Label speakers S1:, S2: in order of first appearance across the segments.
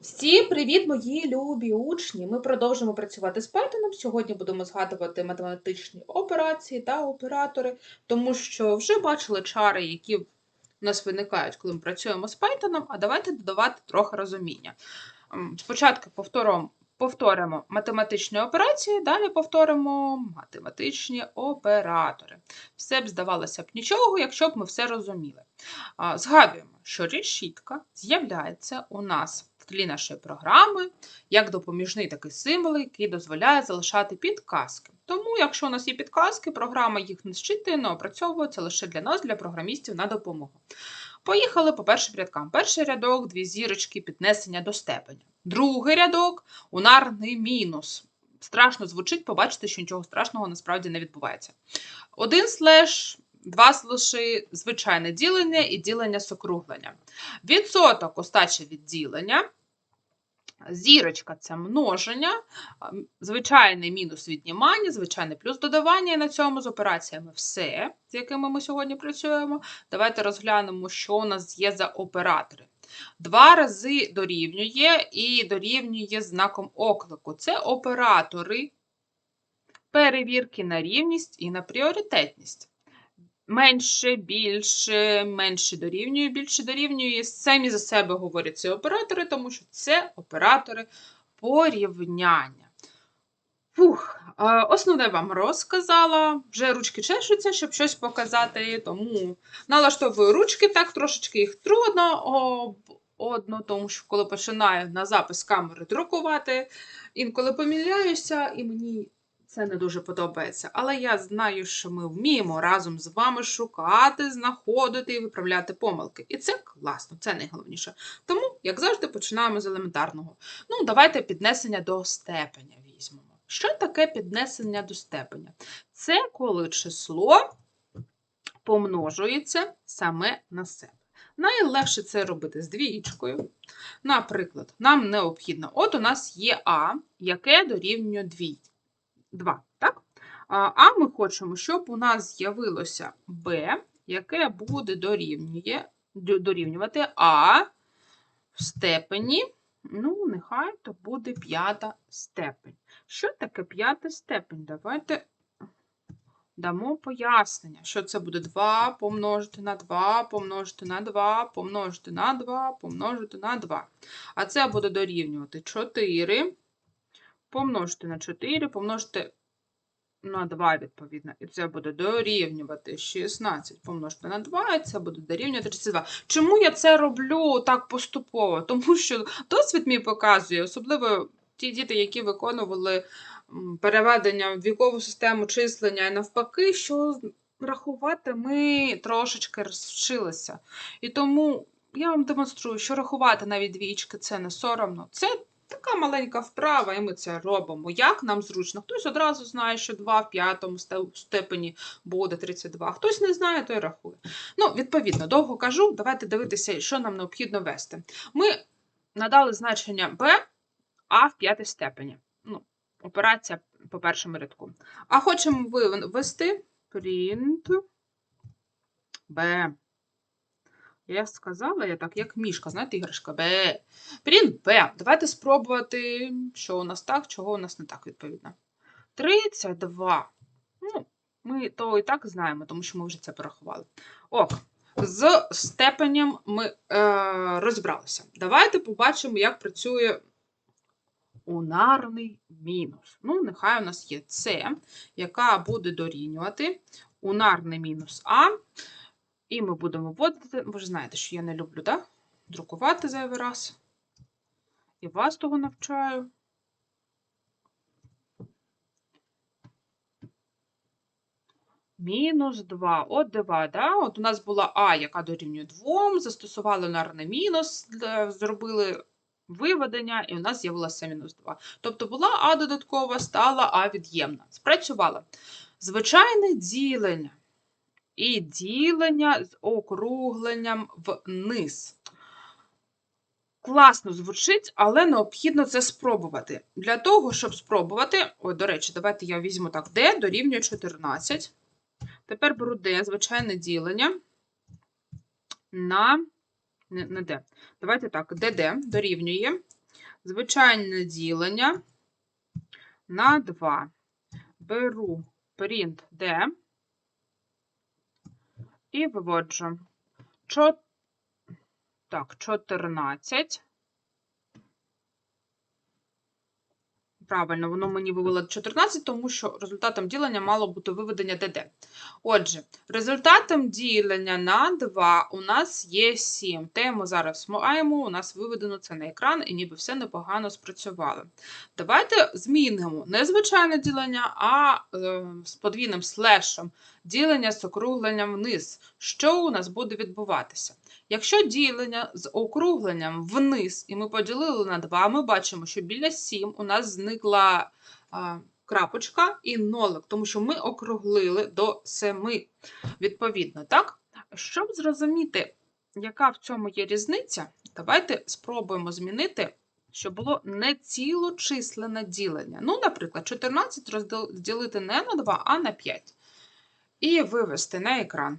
S1: Всім привіт, мої любі учні! Ми продовжимо працювати з Python. Сьогодні будемо згадувати математичні операції та оператори, тому що вже бачили чари, які в нас виникають, коли ми працюємо з Python, а давайте додавати трохи розуміння. Спочатку повторимо, повторимо математичні операції, далі повторимо математичні оператори. Все б здавалося б нічого, якщо б ми все розуміли. Згадуємо, що решітка з'являється у нас тлі нашої програми як допоміжний такий символ, який дозволяє залишати підказки. Тому, якщо у нас є підказки, програма їх не зчитує, не опрацьовує, це лише для нас, для програмістів на допомогу. Поїхали по першим рядкам. Перший рядок дві зірочки піднесення до степеня. Другий рядок унарний мінус. Страшно звучить, побачите, що нічого страшного насправді не відбувається. Один слеш, два слеші, звичайне ділення і ділення з округлення. Відсоток остача від ділення. Зірочка це множення, звичайний мінус віднімання, звичайний плюс додавання. І на цьому з операціями все, з якими ми сьогодні працюємо. Давайте розглянемо, що у нас є за оператори. Два рази дорівнює і дорівнює знаком оклику. Це оператори перевірки на рівність і на пріоритетність. Менше, більше, менше дорівнює, більше дорівнює. Самі за себе говорять ці оператори, тому що це оператори порівняння. Фух, е, основне вам розказала. Вже ручки чешуться, щоб щось показати, тому налаштовую ручки, так трошечки їх трудно одно, тому що коли починаю на запис камери друкувати, інколи помиляюся, і мені це не дуже подобається. Але я знаю, що ми вміємо разом з вами шукати, знаходити і виправляти помилки. І це класно, це найголовніше. Тому, як завжди, починаємо з елементарного. Ну, давайте піднесення до степеня візьмемо. Що таке піднесення до степеня? Це коли число помножується саме на себе. Найлегше це робити з двієчкою. Наприклад, нам необхідно, от у нас є А, яке дорівнює 2. 2 так? А ми хочемо, щоб у нас з'явилося Б, яке буде дорівнює, дорівнювати А в степені, ну, нехай то буде п'ята степень. Що таке п'ята степень? Давайте дамо пояснення, що це буде 2 помножити на 2, помножити на 2, помножити на 2, помножити на 2. А це буде дорівнювати 4 помножити на 4, помножити на 2, відповідно. І це буде дорівнювати 16 помножити на 2, і це буде дорівнювати 32. Чому я це роблю так поступово? Тому що досвід мій показує, особливо ті діти, які виконували переведення в вікову систему числення і навпаки, що рахувати ми трошечки розвчилися. І тому я вам демонструю, що рахувати навіть двічки це не соромно. Це така маленька вправа, і ми це робимо. Як нам зручно? Хтось одразу знає, що 2 в п'ятому сте- степені буде 32, хтось не знає, той рахує. Ну, відповідно, довго кажу, давайте дивитися, що нам необхідно ввести. Ми надали значення b, а в п'ятій степені. Ну, операція по першому рядку. А хочемо ви- ввести print b. Я сказала, я так, як мішка, знаєте, іграшка Б. Print B. Давайте спробувати, що у нас так, чого у нас не так, відповідно. 32. Ну, ми то і так знаємо, тому що ми вже це порахували. Ок. З степенем ми е, розібралися. Давайте побачимо, як працює унарний мінус. Ну, нехай у нас є С, яка буде дорівнювати унарний мінус А. І ми будемо вводити. Ви ж знаєте, що я не люблю, так? Друкувати зайвий раз. І вас того навчаю. Мінус 2. От 2, да? От у нас була А, яка дорівнює 2, застосували нарне мінус, зробили виведення, і у нас з'явилося мінус 2. Тобто була А додаткова, стала А від'ємна. Спрацювала. Звичайне ділення. І ділення з округленням вниз. Класно звучить, але необхідно це спробувати. Для того, щоб спробувати, ой, до речі, давайте я візьму так, d дорівнює 14. Тепер беру d, звичайне ділення на не, не d. Давайте так, dd дорівнює звичайне ділення на 2. Беру print d і виводжу. Чо... Так, 14. Правильно, воно мені вивело 14, тому що результатом ділення мало бути виведення ДД. Отже, результатом ділення на 2 у нас є 7. Те ми зараз маємо, у нас виведено це на екран, і ніби все непогано спрацювало. Давайте змінимо не звичайне ділення, а е, з подвійним слешем ділення з округленням вниз. Що у нас буде відбуватися? Якщо ділення з округленням вниз, і ми поділили на 2, ми бачимо, що біля 7 у нас зникла а, крапочка і нолик, тому що ми округлили до 7, відповідно, так? Щоб зрозуміти, яка в цьому є різниця, давайте спробуємо змінити, щоб було не цілочисленне ділення. Ну, наприклад, 14 розділити не на 2, а на 5. І вивести на екран.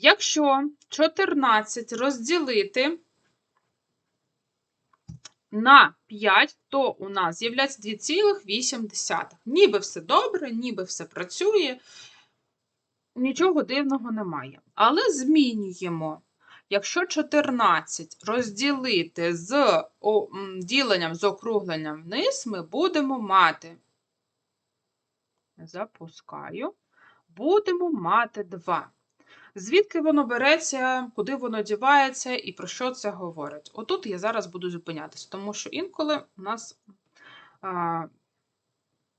S1: Якщо 14 розділити на 5, то у нас з'являється 2,8. Ніби все добре, ніби все працює, нічого дивного немає. Але змінюємо. Якщо 14 розділити з діленням з округленням вниз, ми будемо мати, запускаю, будемо мати 2. Звідки воно береться, куди воно дівається і про що це говорить? Отут я зараз буду зупинятися, тому що інколи у нас а,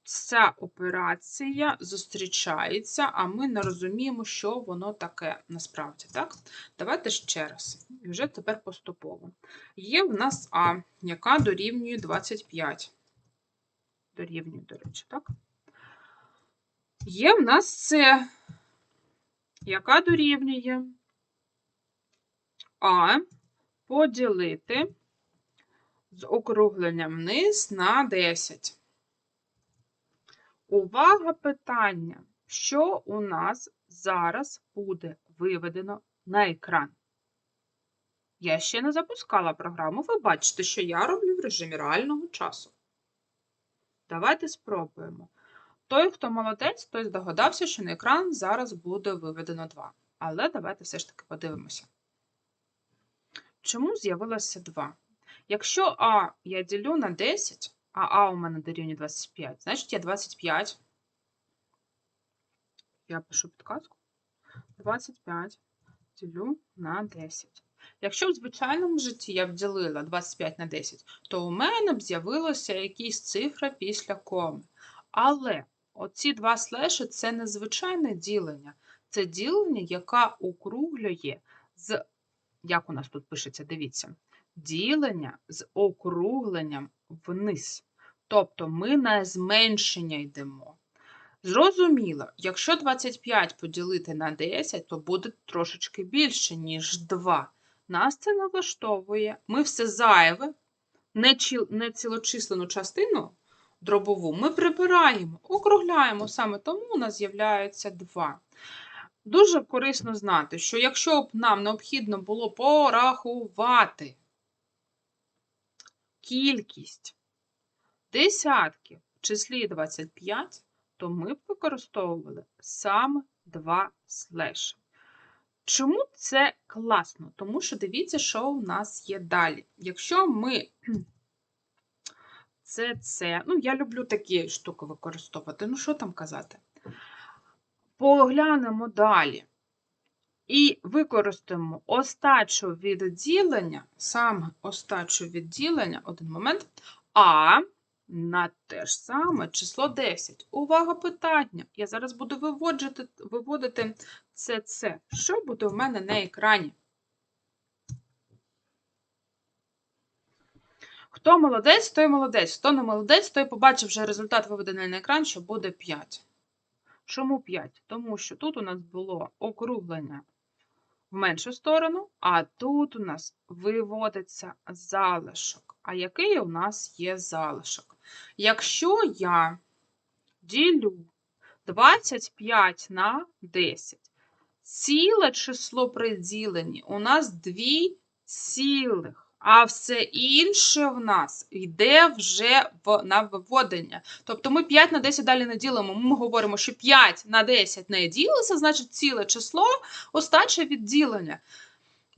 S1: ця операція зустрічається, а ми не розуміємо, що воно таке насправді. Так? Давайте ще раз. І вже тепер поступово. Є в нас А, яка дорівнює 25. Дорівнює, до речі, так? Є в нас С яка дорівнює А поділити з округленням вниз на 10. Увага питання, що у нас зараз буде виведено на екран? Я ще не запускала програму. Ви бачите, що я роблю в режимі реального часу. Давайте спробуємо. Той, хто молодець, той здогадався, що на екран зараз буде виведено 2. Але давайте все ж таки подивимося. Чому з'явилося 2? Якщо А я ділю на 10, а А у мене дорівнює 25, значить я 25. Я пишу підказку. 25 ділю на 10. Якщо в звичайному житті я б ділила 25 на 10, то у мене б з'явилася якась цифра після коми. Але Оці два слеші це не звичайне ділення, це ділення, яке округлює з, як у нас тут пишеться, дивіться, ділення з округленням вниз. Тобто ми на зменшення йдемо. Зрозуміло, якщо 25 поділити на 10, то буде трошечки більше, ніж 2. Нас це не влаштовує. Ми все зайве, не цілочислену частину дробову ми прибираємо, округляємо саме тому у нас з'являється 2. Дуже корисно знати, що якщо б нам необхідно було порахувати кількість десятків в числі 25, то ми б використовували саме два слеші. Чому це класно? Тому що дивіться, що у нас є далі. Якщо ми це це. Ну, я люблю такі штуки використовувати. Ну, що там казати? Поглянемо далі. І використаємо остачу відділення, саме остачу відділення, один момент, а на те ж саме число 10. Увага питання! Я зараз буду виводити, це це. Що буде в мене на екрані? Хто молодець, той молодець. Хто не молодець, той побачив вже результат виведений на екран, що буде 5. Чому 5? Тому що тут у нас було округлення в меншу сторону, а тут у нас виводиться залишок. А який у нас є залишок? Якщо я ділю 25 на 10, ціле число при діленні у нас дві цілих, а все інше в нас йде вже в, на виводення. Тобто ми 5 на 10 далі не ділимо. Ми говоримо, що 5 на 10 не ділиться, значить ціле число остача від ділення.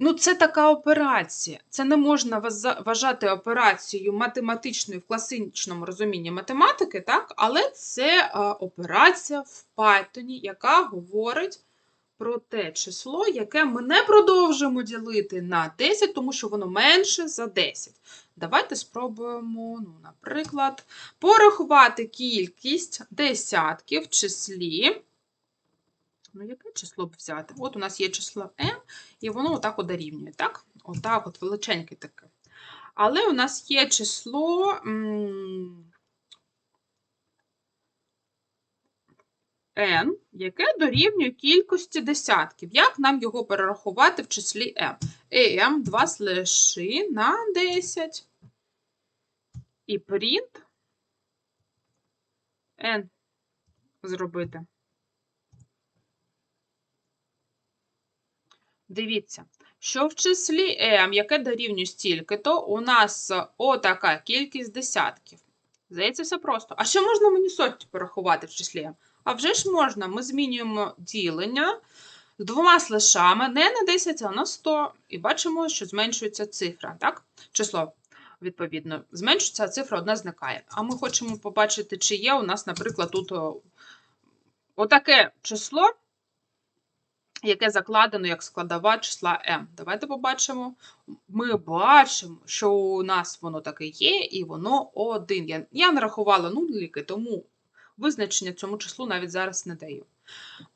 S1: Ну, це така операція. Це не можна вважати операцією математичною в класичному розумінні математики, так? але це е, операція в Python, яка говорить про те число, яке ми не продовжуємо ділити на 10, тому що воно менше за 10. Давайте спробуємо, ну, наприклад, порахувати кількість десятків в числі. Ну, яке число б взяти? От у нас є число m, і воно отак от дорівнює, так? Отак от величеньке таке. Але у нас є число м, n, яке дорівнює кількості десятків. Як нам його перерахувати в числі m? m 2 слеши на 10. І print n зробити. Дивіться, що в числі m, яке дорівнює стільки, то у нас отака кількість десятків. Здається, все просто. А ще можна мені сотні порахувати в числі m? А вже ж можна. Ми змінюємо ділення з двома слешами не на 10, а на 100. І бачимо, що зменшується цифра, так? Число, відповідно, зменшується, а цифра одна зникає. А ми хочемо побачити, чи є у нас, наприклад, тут отаке число, яке закладено як складова числа m. Давайте побачимо. Ми бачимо, що у нас воно таке є, і воно 1. Я, я нарахувала нуліки, тому визначення цьому числу навіть зараз не даю.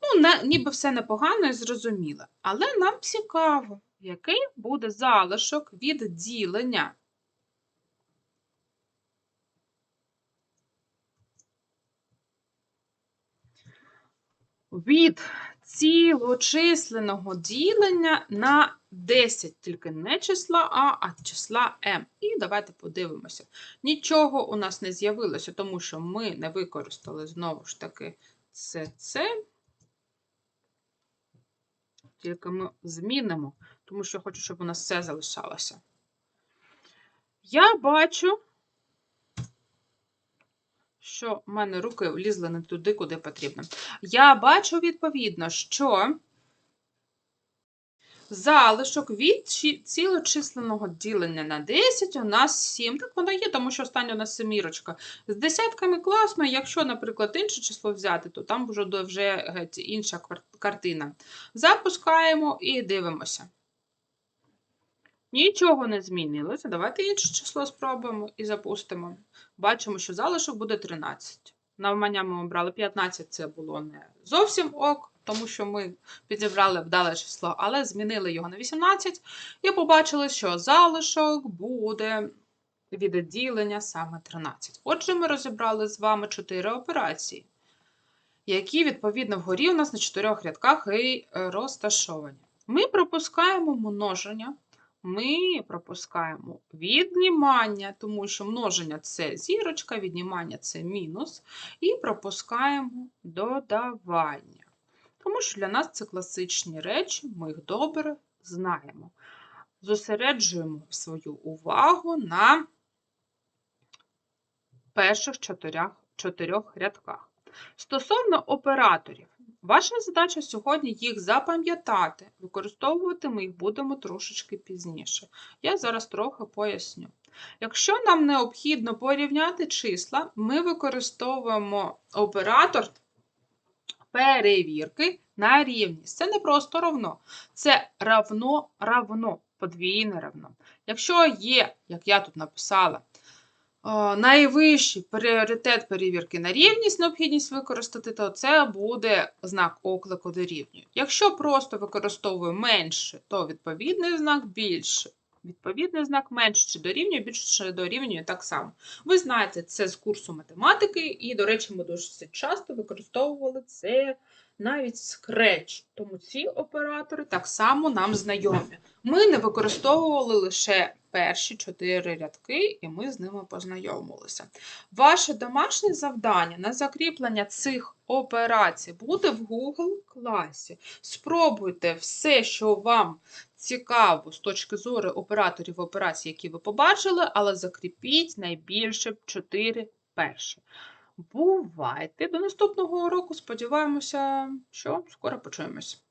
S1: Ну, не, ніби все непогано і зрозуміло. Але нам цікаво, який буде залишок від ділення. Від цілочисленого ділення на 10, тільки не числа А, а числа М. І давайте подивимося. Нічого у нас не з'явилося, тому що ми не використали знову ж таки це це. Тільки ми змінимо, тому що хочу, щоб у нас все залишалося. Я бачу, що в мене руки влізли не туди, куди потрібно. Я бачу, відповідно, що залишок від цілочисленого ділення на 10 у нас 7. Так воно є, тому що остання у нас семірочка. З десятками класно, якщо, наприклад, інше число взяти, то там вже, вже інша картина. Запускаємо і дивимося. Нічого не змінилося. Давайте інше число спробуємо і запустимо. Бачимо, що залишок буде 13. Навмання ми обрали 15, це було не зовсім ок, тому що ми підібрали вдале число, але змінили його на 18 і побачили, що залишок буде від відділення саме 13. Отже, ми розібрали з вами 4 операції, які, відповідно, вгорі у нас на 4 рядках і розташовані. Ми пропускаємо множення. Ми пропускаємо віднімання, тому що множення це зірочка, віднімання це мінус, і пропускаємо додавання. Тому що для нас це класичні речі, ми їх добре знаємо. Зосереджуємо свою увагу на перших чотирьох, рядках. Стосовно операторів, ваша задача сьогодні їх запам'ятати. Використовувати ми їх будемо трошечки пізніше. Я зараз трохи поясню. Якщо нам необхідно порівняти числа, ми використовуємо оператор перевірки на рівність. Це не просто равно, це равно равно, подвійне равно. Якщо є, як я тут написала, найвищий пріоритет перевірки на рівність, необхідність використати, то це буде знак оклику дорівнює. Якщо просто використовую менше, то відповідний знак більше. Відповідний знак менше чи дорівнює, більше дорівнює так само. Ви знаєте це з курсу математики, і, до речі, ми досить часто використовували це навіть Scratch. Тому ці оператори так само нам знайомі. Ми не використовували лише перші чотири рядки, і ми з ними познайомилися. Ваше домашнє завдання на закріплення цих операцій буде в Google класі. Спробуйте все, що вам цікаво з точки зору операторів операцій, які ви побачили, але закріпіть найбільше чотири перші. Бувайте до наступного уроку. Сподіваємося, що скоро почуємось.